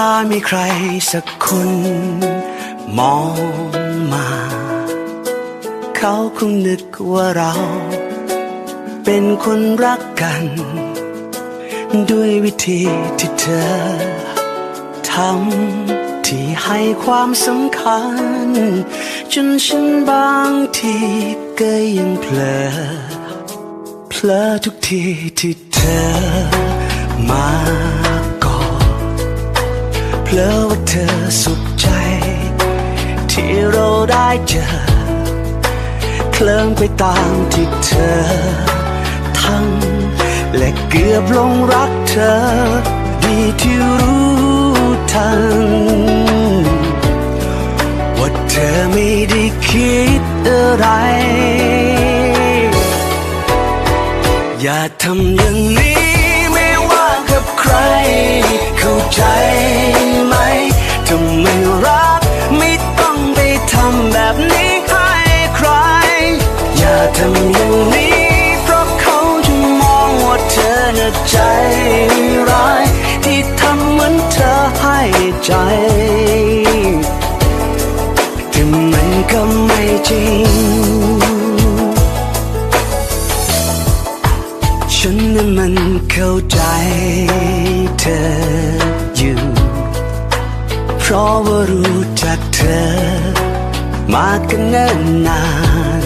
ถ้ามีใครสักคน มองมา เขาคงนึกว่าเรา เป็นคนรักกัน ด้วยวิธีที่เธอทำที่ให้ความสำคัญ จนฉันบางทีก็ยังเพลอเพลอทุกทีที่เธอมา เพลอว่าเธอสุขใจ ที่เราได้เจอ เคลิ้มไปตามที่เธอทำและเกือบลงรักเธอ ดีที่รู้ทันว่าเธอไม่ได้คิดอะไร อย่าทำอย่างนี้ ใคร เข้าใจไหมถ้าไม่รักไม่ต้องไปทำแบบนี้ให้ใคร อย่าทำอย่างนี้ เพราะเขาจะมองว่าเธอน่ะใจร้าย ที่ทำเหมือนเธอให้ใจ เข้าใจเธออยู่ เพราะว่ารู้จักเธอ มากันเนิ่นนาน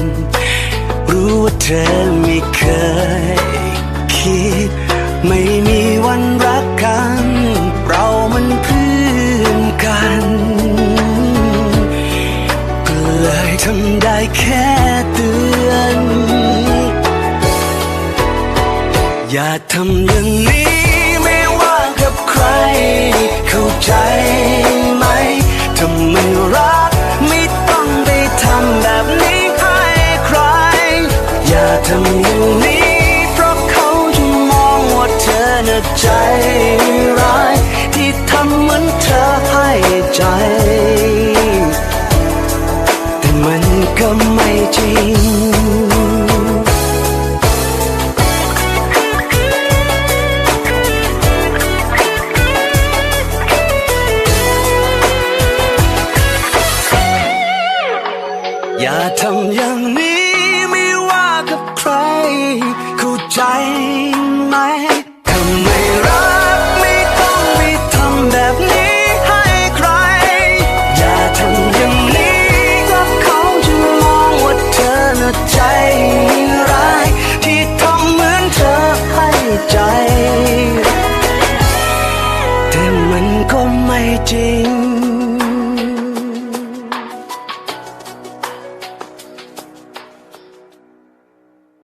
รู้ว่าเธอไม่เคยคิด ไม่มีวันรักกัน เรามันเพื่อนกันก็เลยทำได้แค่ อย่าทำอย่างนี้ ไม่ว่ากับใคร เข้าใจไหมถ้าไม่รักไม่ต้องไปทำแบบนี้ให้ใคร อย่าทำอย่างนี้ เพราะเขาจะมองว่าเธอน่ะใจร้าย ที่ทำเหมือนเธอให้ใจ อย่าทำอย่างนี้ไม่ว่ากับใคร เข้าใจไหมถ้าไม่รักไม่ต้องไปทำแบบนี้ให้ใคร อย่าทำอย่างนี้ก็เขาจะมองว่าเธอน่ะใจร้ายที่ทำเหมือนเธอให้ใจ แต่มันก็ไม่จริง